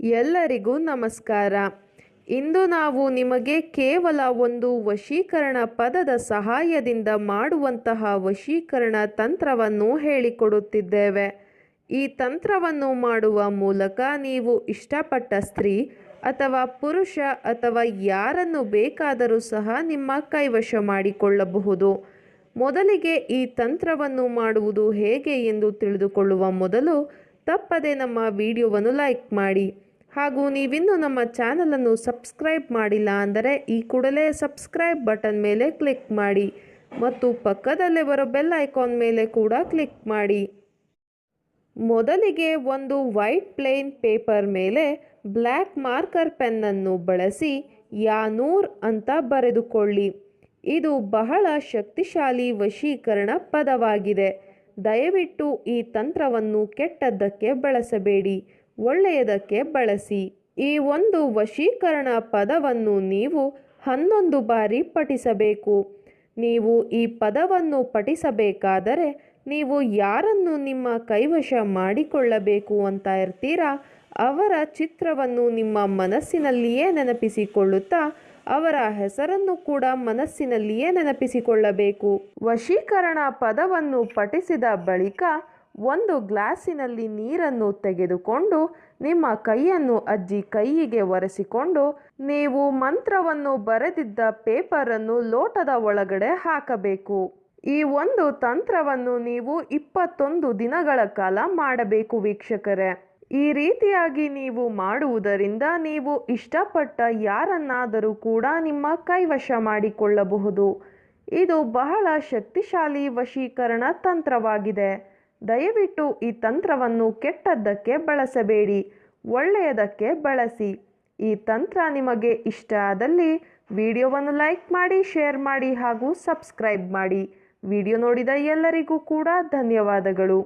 ಎಲ್ಲರಿಗೂ ನಮಸ್ಕಾರ. ಇಂದು ನಾವು ನಿಮಗೆ ಕೇವಲ ಒಂದು ವಶೀಕರಣ ಪದದ ಸಹಾಯದಿಂದ ಮಾಡುವಂತಹ ವಶೀಕರಣ ತಂತ್ರವನ್ನು ಹೇಳಿಕೊಡುತ್ತಿದ್ದೇವೆ. ಈ ತಂತ್ರವನ್ನು ಮಾಡುವ ಮೂಲಕ ನೀವು ಇಷ್ಟಪಟ್ಟ ಸ್ತ್ರೀ ಅಥವಾ ಪುರುಷ ಅಥವಾ ಯಾರನ್ನು ಬೇಕಾದರೂ ಸಹ ನಿಮ್ಮ ಕೈವಶ ಮಾಡಿಕೊಳ್ಳಬಹುದು. ಮೊದಲಿಗೆ ಈ ತಂತ್ರವನ್ನು ಮಾಡುವುದು ಹೇಗೆ ಎಂದು ತಿಳಿದುಕೊಳ್ಳುವ ಮೊದಲು ತಪ್ಪದೆ ನಮ್ಮ ವಿಡಿಯೋವನ್ನು ಲೈಕ್ ಮಾಡಿ. ಹಾಗೂ ನೀವಿನ್ನೂ ನಮ್ಮ ಚಾನಲನ್ನು ಸಬ್ಸ್ಕ್ರೈಬ್ ಮಾಡಿಲ್ಲ ಅಂದರೆ ಈ ಕೂಡಲೇ ಸಬ್ಸ್ಕ್ರೈಬ್ ಬಟನ್ ಮೇಲೆ ಕ್ಲಿಕ್ ಮಾಡಿ ಮತ್ತು ಪಕ್ಕದಲ್ಲೇ ಬರೋ ಬೆಲ್ ಐಕಾನ್ ಮೇಲೆ ಕೂಡ ಕ್ಲಿಕ್ ಮಾಡಿ. ಮೊದಲಿಗೆ ಒಂದು ವೈಟ್ ಪ್ಲೇನ್ ಪೇಪರ್ ಮೇಲೆ ಬ್ಲ್ಯಾಕ್ ಮಾರ್ಕರ್ ಪೆನ್ನನ್ನು ಬಳಸಿ ಯಾನೂರ್ ಅಂತ ಬರೆದುಕೊಳ್ಳಿ. ಇದು ಬಹಳ ಶಕ್ತಿಶಾಲಿ ವಶೀಕರಣ ಪದವಾಗಿದೆ. ದಯವಿಟ್ಟು ಈ ತಂತ್ರವನ್ನು ಕೆಟ್ಟದ್ದಕ್ಕೆ ಬಳಸಬೇಡಿ. ಒಳ್ಳೆಯದಕ್ಕೆ ಬಳಸಿ. ಈ ಒಂದು ವಶೀಕರಣ ಪದವನ್ನು ನೀವು ಹನ್ನೊಂದು ಬಾರಿ ಪಠಿಸಬೇಕು. ನೀವು ಈ ಪದವನ್ನು ಪಠಿಸಬೇಕಾದರೆ ನೀವು ಯಾರನ್ನು ನಿಮ್ಮ ಕೈವಶ ಮಾಡಿಕೊಳ್ಳಬೇಕು ಅಂತ ಇರ್ತೀರಾ? ಅವರ ಚಿತ್ರವನ್ನು ನಿಮ್ಮ ಮನಸ್ಸಿನಲ್ಲಿಯೇ ನೆನಪಿಸಿಕೊಳ್ಳುತ್ತಾ ಅವರ ಹೆಸರನ್ನು ಕೂಡ ಮನಸ್ಸಿನಲ್ಲಿಯೇ ನೆನಪಿಸಿಕೊಳ್ಳಬೇಕು. ವಶೀಕರಣ ಪದವನ್ನು ಪಠಿಸಿದ ಬಳಿಕ ಒಂದು ಗ್ಲಾಸಿನಲ್ಲಿ ನೀರನ್ನು ತೆಗೆದುಕೊಂಡು ನಿಮ್ಮ ಕೈಯನ್ನು ಅಜ್ಜಿ ಕೈಯಿಗೆ ಒರೆಸಿಕೊಂಡು ನೀವು ಮಂತ್ರವನ್ನು ಬರೆದಿದ್ದ ಪೇಪರನ್ನು ಲೋಟದ ಒಳಗಡೆ ಹಾಕಬೇಕು. ಈ ಒಂದು ತಂತ್ರವನ್ನು ನೀವು ಇಪ್ಪತ್ತೊಂದು ದಿನಗಳ ಕಾಲ ಮಾಡಬೇಕು ವೀಕ್ಷಕರೇ. ಈ ರೀತಿಯಾಗಿ ನೀವು ಮಾಡುವುದರಿಂದ ನೀವು ಇಷ್ಟಪಟ್ಟ ಯಾರನ್ನಾದರೂ ಕೂಡ ನಿಮ್ಮ ಕೈವಶ ಮಾಡಿಕೊಳ್ಳಬಹುದು. ಇದು ಬಹಳ ಶಕ್ತಿಶಾಲಿ ವಶೀಕರಣ ತಂತ್ರವಾಗಿದೆ. ದಯವಿಟ್ಟು ಈ ತಂತ್ರವನ್ನು ಕೆಟ್ಟದ್ದಕ್ಕೆ ಬಳಸಬೇಡಿ, ಒಳ್ಳೆಯದಕ್ಕೆ ಬಳಸಿ. ಈ ತಂತ್ರ ನಿಮಗೆ ಇಷ್ಟ ಆದಲ್ಲಿ ವಿಡಿಯೋವನ್ನು ಲೈಕ್ ಮಾಡಿ, ಶೇರ್ ಮಾಡಿ ಹಾಗೂ ಸಬ್ಸ್ಕ್ರೈಬ್ ಮಾಡಿ. ವಿಡಿಯೋ ನೋಡಿದ ಎಲ್ಲರಿಗೂ ಕೂಡ ಧನ್ಯವಾದಗಳು.